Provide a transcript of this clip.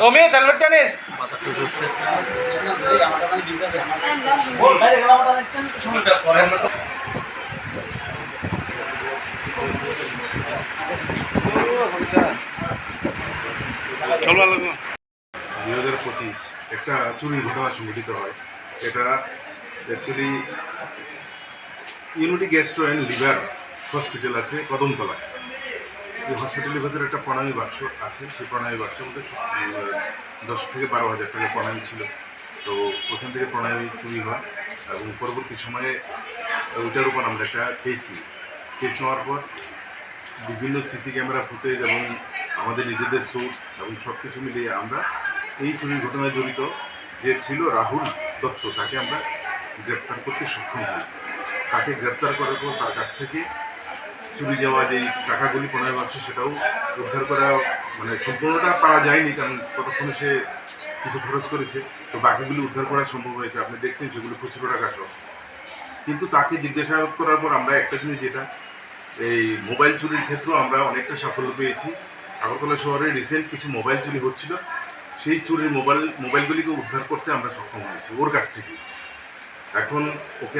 তুমি helmet tennis. দুই হাজার পঁচিশ একটা চুরির ঘটনা সংঘটিত হয়। এটা actually unity gastro and liver hospital আছে কদমতলায়। এই হসপিটালের ভেতরে একটা প্রণামী বাক্স আছে। সেই প্রণামী বাক্সের মধ্যে দশ থেকে বারো হাজার টাকা প্রণামী ছিল। তো ওখান থেকে প্রণামী চুরি হয় এবং পরবর্তী সময়ে ওইটার উপর আমরা একটা কেস নিই। কেস নেওয়ার পর বিভিন্ন সিসি ক্যামেরা ফুটেজ এবং আমাদের নিজেদের সোর্স এবং সব কিছু মিলিয়ে আমরা এই চুরির ঘটনায় জড়িত যে ছিল রাহুল দত্ত, তাকে আমরা গ্রেপ্তার করতে সক্ষম হই। তাকে গ্রেপ্তার করার পর তার কাছ থেকে চুরি যাওয়া যেই টাকাগুলি পনেরো বাক্স সেটাও উদ্ধার করা মানে সম্পূর্ণটা পারা যায়নি, কারণ ততক্ষণে সে কিছু খরচ করেছে। তো বাকিগুলি উদ্ধার করা সম্ভব হয়েছে। আপনি দেখছেন সেগুলো খুচরো টাকা সহ কিন্তু তাকে জিজ্ঞাসাবাদ করার পর আমরা একটা জিনিস, যেটা এই মোবাইল চুরির ক্ষেত্রেও আমরা অনেকটা সাফল্য পেয়েছি। আগরতলা শহরে রিসেন্ট কিছু মোবাইল চুরি হচ্ছিল। সেই চুরির মোবাইল, মোবাইলগুলিকে উদ্ধার করতে আমরা সক্ষম হয়েছি ওর কাছ থেকে। এখন ওকে